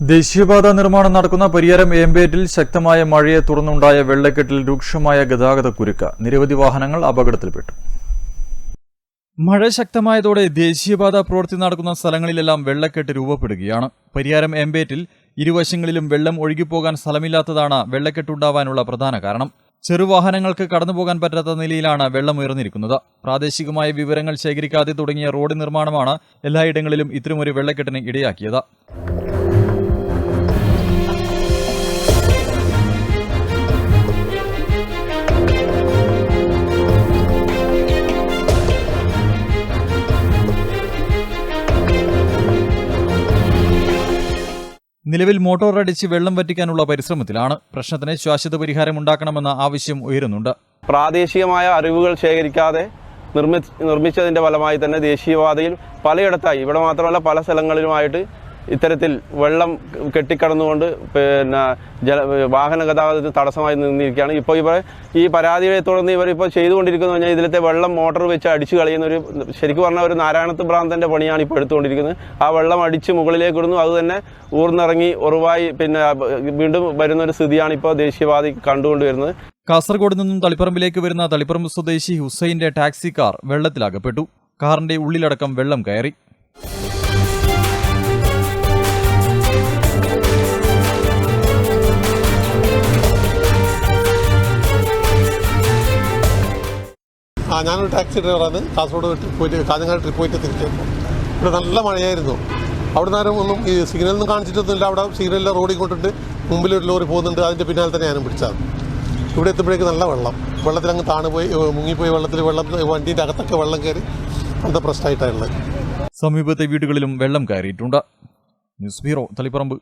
ദേശീയപാത നിർമ്മാണം നടക്കുന്ന പരിയാരം ഏമ്പേറ്റിൽ ശക്തമായ മഴയെ തുടർന്നുണ്ടായ വെള്ളക്കെട്ടിൽ രൂക്ഷമായ ഗതാഗത കുരുക്ക്. നിരവധി വാഹനങ്ങൾ അപകടത്തിൽപ്പെട്ടു. മഴ ശക്തമായതോടെ ദേശീയപാത പ്രവൃത്തി നടക്കുന്ന സ്ഥലങ്ങളിലെല്ലാം വെള്ളക്കെട്ട് രൂപപ്പെടുകയാണ്. പരിയാരം എംബേറ്റിൽ ഇരുവശങ്ങളിലും വെള്ളം ഒഴുകിപ്പോകാൻ സ്ഥലമില്ലാത്തതാണ് വെള്ളക്കെട്ടുണ്ടാവാനുള്ള പ്രധാന കാരണം. ചെറുവാഹനങ്ങൾക്ക് കടന്നുപോകാൻ പറ്റാത്ത നിലയിലാണ് വെള്ളം ഉയർന്നിരിക്കുന്നത്. പ്രാദേശികമായ വിവരങ്ങൾ ശേഖരിക്കാതെ തുടങ്ങിയ റോഡ് നിർമ്മാണമാണ് എല്ലായിടങ്ങളിലും ഇത്തരമൊരു വെള്ളക്കെട്ടിന് ഇടയാക്കിയത്. നിലവിൽ മോട്ടോർ അടിച്ച് വെള്ളം വറ്റിക്കാനുള്ള പരിശ്രമത്തിലാണ് പ്രശ്നത്തിന് ശാശ്വത പരിഹാരം ഉണ്ടാക്കണമെന്ന ആവശ്യം ഉയരുന്നുണ്ട്. പ്രാദേശികമായ അറിവുകൾ ശേഖരിക്കാതെ നിർമ്മി നിർമ്മിച്ചതിന്റെ ഫലമായി തന്നെ ദേശീയപാതയിൽ പലയിടത്തായി ഇവിടെ മാത്രമല്ല പല സ്ഥലങ്ങളിലുമായിട്ട് ഇത്തരത്തിൽ വെള്ളം കെട്ടിക്കടന്നുകൊണ്ട് പിന്നെ ജല വാഹന ഗതാഗതത്തിന് തടസ്സമായി നിന്നിരിക്കുകയാണ്. ഇപ്പോൾ ഇവർ ഈ പരാതിയെ തുടർന്ന് ഇവർ ഇപ്പോൾ ചെയ്തുകൊണ്ടിരിക്കുന്നത് പറഞ്ഞാൽ ഇതിലത്തെ വെള്ളം മോട്ടർ വെച്ച് അടിച്ചു കളയുന്ന ഒരു ശരിക്കും പറഞ്ഞാൽ ഒരു നാരായണത്ത് ഭ്രാന്തന്റെ പണിയാണ് ഇപ്പോൾ എടുത്തുകൊണ്ടിരിക്കുന്നത്. ആ വെള്ളം അടിച്ച് മുകളിലേക്ക് ഇടുന്നു. അതുതന്നെ ഊർന്നിറങ്ങി ഉറവായി പിന്നെ വീണ്ടും വരുന്ന ഒരു സ്ഥിതിയാണ് ഇപ്പോൾ ദേശീയവാദി കണ്ടുകൊണ്ടുവരുന്നത്. കാസർഗോഡ് നിന്നും തളിപ്പറമ്പിലേക്ക് വരുന്ന തളിപ്പറമ്പ് സ്വദേശി ഹുസൈന്റെ ടാക്സി കാർ വെള്ളത്തിലകപ്പെട്ടു. കാറിന്റെ ഉള്ളിലടക്കം വെള്ളം കയറി. ആ ഞാനൊരു ടാക്സി ഡ്രൈവറാണ്. കാസർഗോഡ് ട്രിപ്പ് പോയിട്ട് കാഞ്ഞങ്ങാട് ട്രിപ്പ് പോയിട്ട് തിരിച്ചപ്പോൾ ഇവിടെ നല്ല മഴയായിരുന്നു. അവിടെ നേരം ഒന്നും ഈ സിഗ്നലൊന്നും കാണിച്ചിട്ടൊന്നുമില്ല. അവിടെ സിഗ്നലിലെ റോഡിൽ കൊണ്ടിട്ട് മുമ്പിൽ ഒരു ലോറി പോകുന്നുണ്ട്. അതിന്റെ പിന്നാലെ തന്നെ ഞാനും പിടിച്ചത് ഇവിടെ എത്തുമ്പോഴേക്ക് നല്ല വെള്ളം. വെള്ളത്തിൽ അങ്ങ് താണുപോയി മുങ്ങിപ്പോയി വെള്ളത്തിൽ. വെള്ളം വണ്ടീന്റെ അകത്തൊക്കെ വെള്ളം കയറി നല്ല പ്രശ്നമായിട്ടാണുള്ളത് സമീപത്തെ വീടുകളിലും വെള്ളം കയറിയിട്ടുണ്ട്. News bureau Taliparamba.